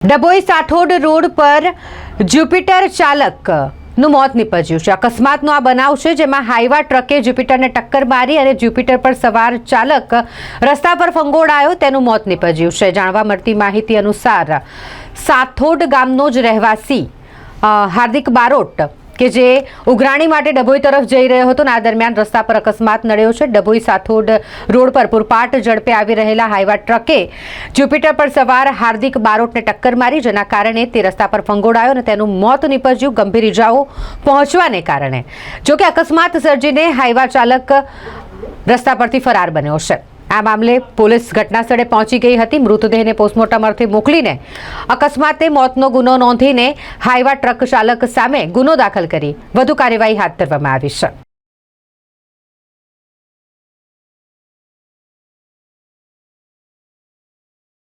Dabhoi Sathod road પર Jupiter ચાલકનું મોત નીપજ્યું છે. અકસ્માતનો આ બનાવ છે જેમાં હાઈવા ટ્રકે જ્યુપિટરને ટક્કર મારી અને જ્યુપિટર પર સવાર ચાલક રસ્તા પર ફંગોળાયો તેનું મોત નીપજ્યું છે. જાણવા મળતી માહિતી અનુસાર સાથોડ ગામનો જ રહેવાસી હાર્દિક બારોટ કે જે ઉઘરાણી માટે ડભોઈ તરફ જઈ રહ્યો હતો અને આ દરમિયાન રસ્તા પર અકસ્માત નડ્યો છે. ડભોઈ સાથોડ રોડ પર પૂરપાટ ઝડપે આવી રહેલા હાઈવા ટ્રકે જ્યુપિટર પર સવાર હાર્દિક બારોટને ટક્કર મારી, જેના કારણે તે રસ્તા પર ફંગોળાયો અને તેનું મોત નીપજ્યું ગંભીર ઇજાઓ પહોંચવાને કારણે. જોકે અકસ્માત સર્જીને હાઈવા ચાલક રસ્તા પરથી ફરાર બન્યો છે. આ મામલે પોલીસ ઘટનાસ્થળે પહોંચી ગઈ હતી. મૃતદેહને પોસ્ટમોર્ટમ અર્થે મોકલીને અકસ્માતે મોતનો ગુનો નોંધીને હાઈવા ટ્રક ચાલક સામે ગુનો દાખલ કરી. વધુ કાર્યવાહી હાથ ધરવામાં આવી છે.